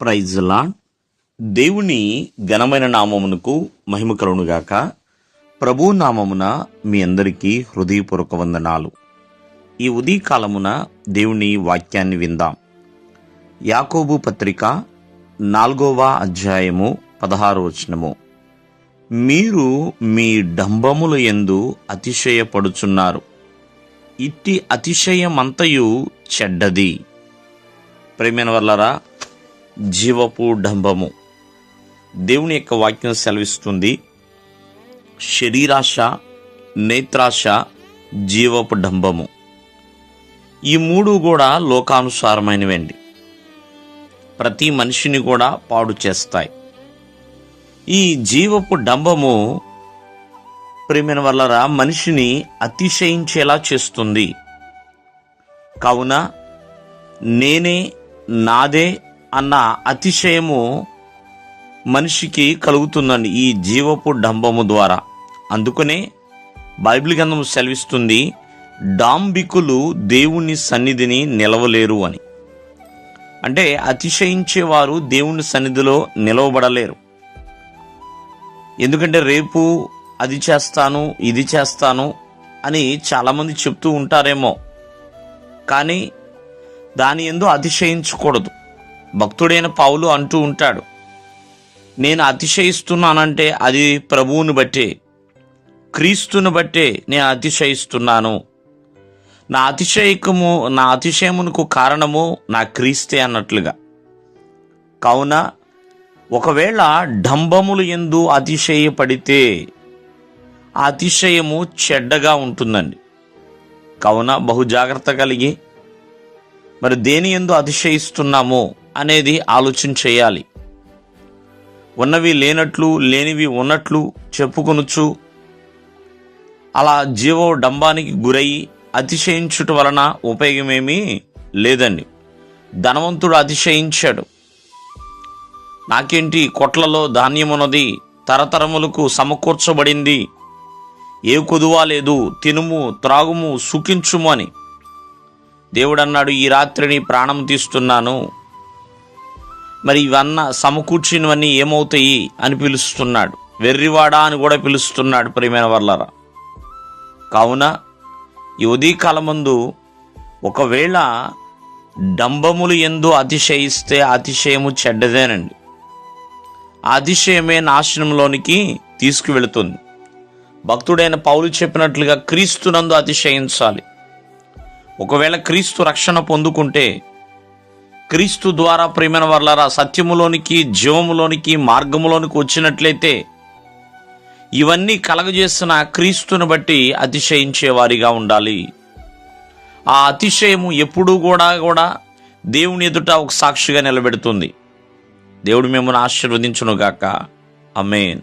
ప్రైజ్లా దేవుని ఘనమైన నామమునకు మహిమ కలుగునుగాక ప్రభు నామమున మీ అందరికీ హృదయపూర్వక వందనాలు. ఈ ఉదయకాలమున దేవుని వాక్యాన్ని విందాం. యాకోబు పత్రిక నాలుగవ అధ్యాయము పదహారు వచనము. మీరు మీ డంబముల ఎందు అతిశయపడుచున్నారు. ఇట్టి అతిశయమంతయు చెడ్డది. ప్రేమైన వల్లరా జీవపు డంబము దేవుని యొక్క వాక్యం సెలవిస్తుంది శరీరాశ నేత్రాశ జీవపు డంబము ఈ మూడు కూడా లోకానుసారమైనవండి. ప్రతి మనిషిని కూడా పాడు చేస్తాయి. ఈ జీవపు డంబము ప్రేమిన వల్లరా మనిషిని అతిశయించేలా చేస్తుంది. కావున నేనే నాదే అన్న అతిశయము మనిషికి కలుగుతుందండి ఈ జీవపు డంబము ద్వారా. అందుకనే బైబిల్ గ్రంథం సెలవిస్తుంది డాంబికులు దేవుని సన్నిధిని నిలవలేరు అని. అంటే అతిశయించేవారు దేవుని సన్నిధిలో నిలవబడలేరు. ఎందుకంటే రేపు అది చేస్తాను ఇది చేస్తాను అని చాలామంది చెప్తూ ఉంటారేమో. కానీ దాని ఎందు అతిశయించకూడదు. భక్తుడైన పౌలు అంటూ ఉంటాడు నేను అతిశయిస్తున్నానంటే అది ప్రభువుని బట్టే క్రీస్తుని బట్టే నేను అతిశయిస్తున్నాను. నా అతిశయకము నా అతిశయమునకు కారణము నా క్రీస్తే అన్నట్లుగా. కావున ఒకవేళ డంబములు ఎందు అతిశయపడితే అతిశయము చెడ్డగా ఉంటుందండి. కావున బహు జాగ్రత్త కలిగి మరి దేని ఎందు అతిశయిస్తున్నామో అనేది ఆలోచన చేయాలి. ఉన్నవి లేనట్లు లేనివి ఉన్నట్లు చెప్పుకొనుచు అలా జీవో డంబానికి గురయ్యి అతిశయించుట వలన ఉపయోగమేమీ లేదండి. ధనవంతుడు అతిశయించాడు. నాకేంటి కొట్లలో ధాన్యమున్నది తరతరములకు సమకూర్చబడింది? ఏ కొదువా లేదు తినుము త్రాగుము సుఖించుము అని. దేవుడన్నాడు ఈ రాత్రిని ప్రాణం తీస్తున్నాను. మరి ఇవన్న సమకూర్చినవన్నీ ఏమవుతాయి అని పిలుస్తున్నాడు. వెర్రివాడా అని కూడా పిలుస్తున్నాడు ప్రియమైన వర్లరా. కావున ఈ ఉదయకాలమందు ఒకవేళ డంబములు ఎందు అతిశయిస్తే అతిశయము చెడ్డదేనండి. అతిశయమే నాశనంలోనికి తీసుకువెళుతుంది. భక్తుడైన పౌలు చెప్పినట్లుగా క్రీస్తునందు అతిశయించాలి. ఒకవేళ క్రీస్తు రక్షణ పొందుకుంటే క్రీస్తు ద్వారా ప్రేమైన వర్లరా సత్యములోనికి జీవములోనికి మార్గములోనికి వచ్చినట్లయితే ఇవన్నీ కలగజేసిన క్రీస్తుని బట్టి అతిశయించే వారిగా ఉండాలి. ఆ అతిశయము ఎప్పుడూ కూడా కూడా దేవుని ఎదుట ఒక సాక్షిగా నిలబెడుతుంది. దేవుడు మిమ్మల్ని ఆశీర్వదించునుగాక. అమేన్